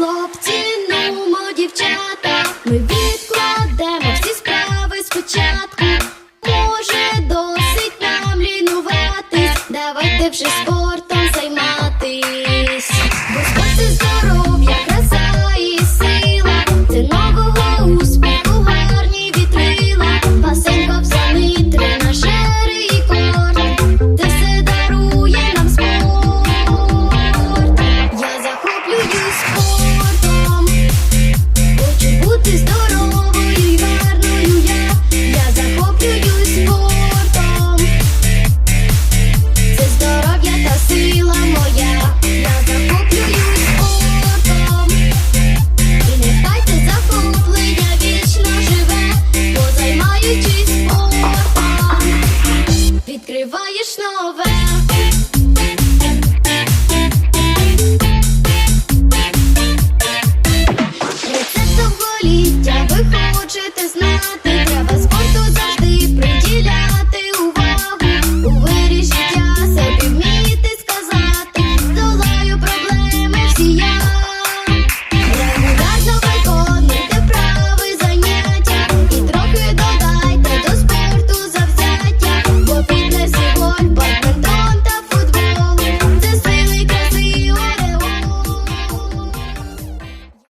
Хлопці, нумо, дівчата, ми відкладемо всі справи спочатку. Може, досить нам лінуватись, давайте вже спочатку around